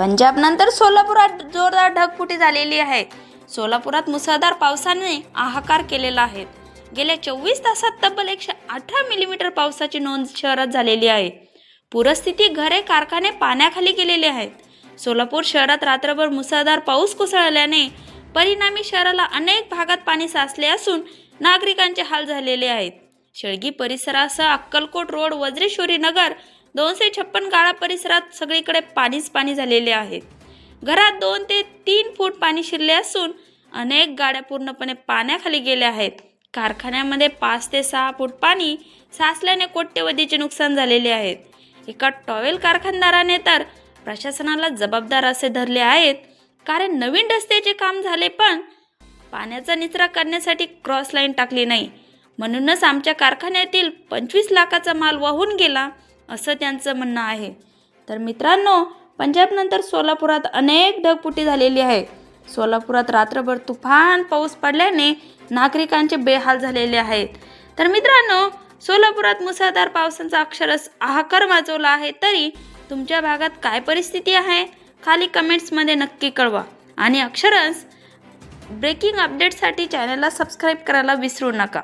पंजाबनंतर सोलापुरात जोरदार ढगफुटी झालेली आहे. सोलापुरात मुसळधार पावसाने हाहाकार केलेला आहे. गेल्या चोवीस तासात तब्बल एकशे अठरा मिलीमीटर पावसाची नोंद शहरात झालेली आहे. पूरस्थिती घरे कारखाने पाण्याखाली गेलेले आहेत. सोलापूर शहरात रात्रभर मुसळधार पाऊस कोसळल्याने परिणामी शहराला अनेक भागात पाणी साचले असून नागरिकांचे हाल झालेले आहेत. शेळगी परिसरासह अक्कलकोट रोड वज्रेश्वरी नगर दोनशे छप्पन गाळा परिसरात सगळीकडे पाणीच पाणी झालेले आहे. घरात दोन ते तीन फूट पाणी शिरले असून अनेक गाड्या पूर्णपणे पाण्याखाली गेल्या आहेत. कारखान्यामध्ये पाच ते सहा फूट पाणी साचल्याने कोट्यवधीचे नुकसान झालेले आहेत एका टॉवेल कारखानदाराने तर प्रशासनाला जबाबदार असे धरले आहेत. कारण नवीन रस्त्याचे काम झाले पण पाण्याचा निचरा करण्यासाठी क्रॉस लाईन टाकली नाही. म्हणूनच आमच्या कारखान्यातील पंचवीस लाखाचा माल वाहून गेला. असं त्यांचं म्हणणं आहे. तर मित्रांनो पंजाबनंतर सोलापुरात अनेक ढगपुटी झालेली आहे. सोलापुरात रात्रभर तुफान पाऊस पडल्याने नागरिकांचे बेहाल झालेले आहेत. तर मित्रांनो सोलापुरात मुसळधार पावसाचा अक्षरस हाहाकार माजवला आहे तरी तुमच्या भागात काय परिस्थिती आहे? खाली कमेंट्समध्ये नक्की कळवा. आणि अक्षरस ब्रेकिंग अपडेटसाठी चॅनलला सबस्क्राईब करायला विसरू नका.